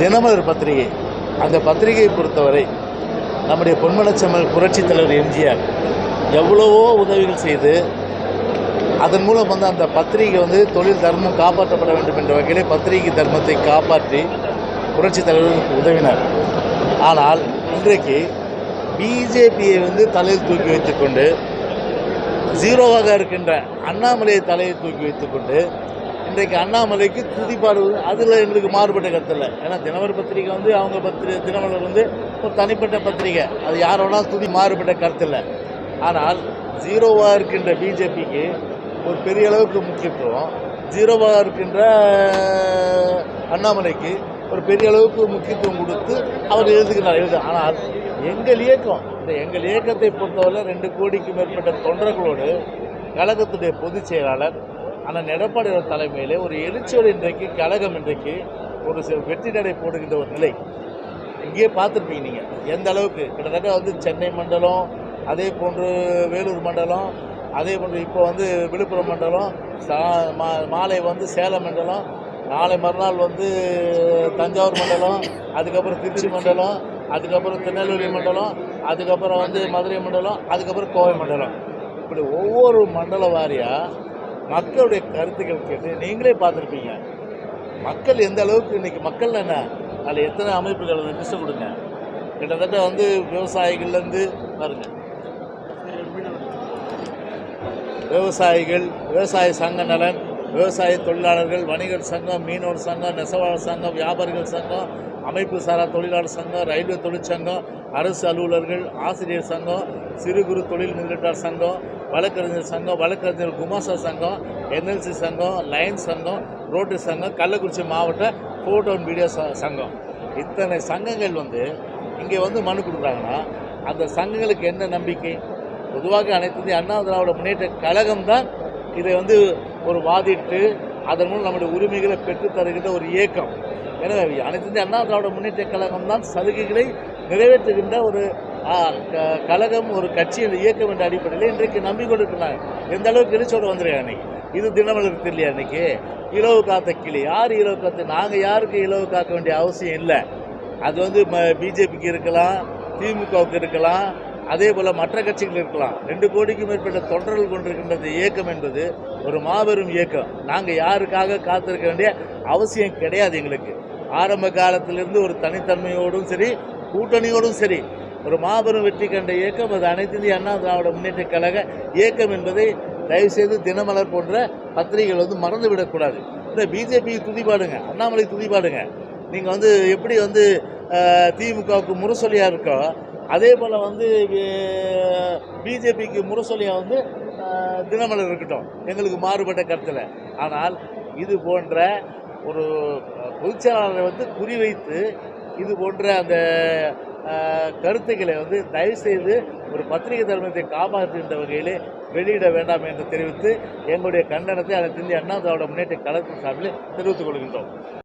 தினமலர் பத்திரிகை. அந்த பத்திரிகையை பொறுத்தவரை நம்முடைய பொன்மனச்செம்மல் புரட்சித் தலைவர் எம்ஜிஆர் எவ்வளவோ உதவிகள் செய்து அதன் மூலம் வந்து அந்த பத்திரிகை வந்து தொழில் தர்மம் காப்பாற்றப்பட வேண்டும் என்ற வகையிலே பத்திரிகை தர்மத்தை காப்பாற்றி புரட்சித் தலைவர் உதவினார். ஆனால் இன்றைக்கு பிஜேபியை வந்து தலையில் தூக்கி வைத்துக்கொண்டு ஜீரோவாக இருக்கின்ற அண்ணாமலையை தலையை தூக்கி வைத்துக்கொண்டு இன்றைக்கு அண்ணாமலைக்கு துதிப்பாடு அதில் எங்களுக்கு மாறுபட்ட கருத்து இல்லை ஏன்னா தினவர் பத்திரிகை வந்து அவங்க பத்திரிகை தினமலர் வந்து ஒரு தனிப்பட்ட பத்திரிகை. அது யார் துதி மாறுபட்ட கருத்தில். இல்லை ஆனால் ஜீரோவாக இருக்கின்ற பிஜேபிக்கு ஒரு பெரிய அளவுக்கு முக்கியத்துவம். ஜீரோவாக இருக்கின்ற அண்ணாமலைக்கு ஒரு பெரிய அளவுக்கு முக்கியத்துவம் கொடுத்து அவர் எழுதுகிறார் எழுது. ஆனால் எங்கள் இயக்கம் இந்த எங்கள் இயக்கத்தை பொறுத்தவரை ரெண்டு கோடிக்கு மேற்பட்ட தொண்டர்களோடு கழகத்துடைய பொதுச் செயலாளர் அண்ணன் எடப்பாடி தலைமையிலே ஒரு எழுச்சியோடு இன்றைக்கு கழகம் இன்றைக்கு ஒரு வெற்றி நடை போடுகின்ற ஒரு நிலை. இங்கேயே பார்த்துருப்பீங்க நீங்கள் எந்த அளவுக்கு? கிட்டத்தட்ட வந்து சென்னை மண்டலம் அதே போன்று வேலூர் மண்டலம் அதே போன்று இப்போ வந்து விழுப்புரம் மண்டலம் மாலை வந்து சேலம் மண்டலம் நாளை மறுநாள் வந்து தஞ்சாவூர் மண்டலம் அதுக்கப்புறம் திருச்சி மண்டலம் அதுக்கப்புறம் திருநெல்வேலி மண்டலம் அதுக்கப்புறம் வந்து மதுரை. மண்டலம் அதுக்கப்புறம் கோவை மண்டலம். இப்படி ஒவ்வொரு மண்டல வாரியாக மக்களுடைய கருத்துக்கள் கேட்டு நீங்களே பார்த்துருப்பீங்க. மக்கள் எந்த அளவுக்கு இன்றைக்கி மக்கள் என்ன? அதில் எத்தனை அமைப்புகள் லிஸ்ட்டு கொடுங்க. கிட்டத்தட்ட வந்து விவசாயிகள்லேருந்து பாருங்க. விவசாயிகள் விவசாய சங்க நலன் விவசாய தொழிலாளர்கள் வணிகர் சங்கம் மீனவர் சங்கம் நெசவாளர் சங்கம் வியாபாரிகள் சங்கம் அமைப்பு சாரா தொழிலாளர் சங்கம் ரயில்வே தொழிற்சங்கம் அரசு அலுவலர்கள் ஆசிரியர் சங்கம் சிறு குறு தொழில் முதலீட்டாளர் சங்கம் வழக்கறிஞர் சங்கம் வழக்கறிஞர் குமாசா சங்கம் என்எல்சி சங்கம் லயன்ஸ் சங்கம் ரோட்டரி சங்கம் கள்ளக்குறிச்சி மாவட்ட ஃபோட்டோ அண்ட் வீடியோ சங்கம். இத்தனை சங்கங்கள் வந்து இங்கே வந்து மனு கொடுக்குறாங்கன்னா அந்த சங்கங்களுக்கு என்ன நம்பிக்கை? பொதுவாக அனைத்து அண்ணா திராவிட முன்னேற்ற கழகம் தான் இதை வந்து ஒரு வாதிட்டு அதன் மூலம் நம்முடைய உரிமைகளை பெற்றுத் தருகின்ற ஒரு இயக்கம். எனவே அனைத்து இந்திய அண்ணா திராவிட முன்னேற்ற கழகம் தான் சலுகைகளை நிறைவேற்றுகின்ற ஒரு க- கழகம் ஒரு கட்சி இந்த இயக்கம் என்ற அடிப்படையில் இன்றைக்கு நம்பிக்கொண்டிருக்கிறாங்க. எந்த அளவுக்கு எழுச்சோடு வந்துருக்காங்க அன்னைக்கு? இது தினமலர் தெரியலையா அன்னைக்கு? இலவு காத்த கிளி யார் இலவு காத்து? நாங்கள் யாருக்கு இலவு காக்க வேண்டிய அவசியம் இல்லை. அது வந்து பிஜேபிக்கு இருக்கலாம் திமுகவுக்கு இருக்கலாம் அதே போல் மற்ற கட்சிகள் இருக்கலாம். ரெண்டு கோடிக்கும் மேற்பட்ட தொண்டர்கள் கொண்டிருக்கின்ற இயக்கம் என்பது ஒரு மாபெரும் இயக்கம். நாங்கள் யாருக்காக காத்திருக்க வேண்டிய அவசியம் கிடையாது எங்களுக்கு. ஆரம்ப காலத்திலிருந்து ஒரு தனித்தன்மையோடும் சரி கூட்டணியோடும் சரி ஒரு மாபெரும் வெற்றி கண்ட இயக்கம். அது அனைத்து இந்திய அண்ணா திராவிட முன்னேற்ற கழக இயக்கம் என்பதை தயவுசெய்து தினமலர் போன்ற பத்திரிகைகள் வந்து மறந்து விடக்கூடாது இந்த பிஜேபி துதிபாடுங்க அண்ணாமலை துதிப்பாடுங்க நீங்கள் வந்து எப்படி வந்து திமுகவுக்கு முரசொலியாக இருக்கோ? அதே போல் வந்து பிஜேபிக்கு முரசொலியாக வந்து தினமலர் இருக்கட்டும். எங்களுக்கு மாறுபட்ட கருத்தில். ஆனால் இது போன்ற ஒரு பொதுச்செயலாளரை வந்து குறிவைத்து இது போன்ற அந்த கருத்துக்களை வந்து தயவுசெய்து ஒரு பத்திரிகை தர்மத்தை காப்பாற்றுகின்ற வகையிலே வெளியிட வேண்டாம் என்று தெரிவித்து எங்களுடைய கண்டனத்தை அனைத்து இந்திய அண்ணா திராவிட முன்னேற்ற கழகத்தின் சார்பில் தெரிவித்துக் கொள்கின்றோம்.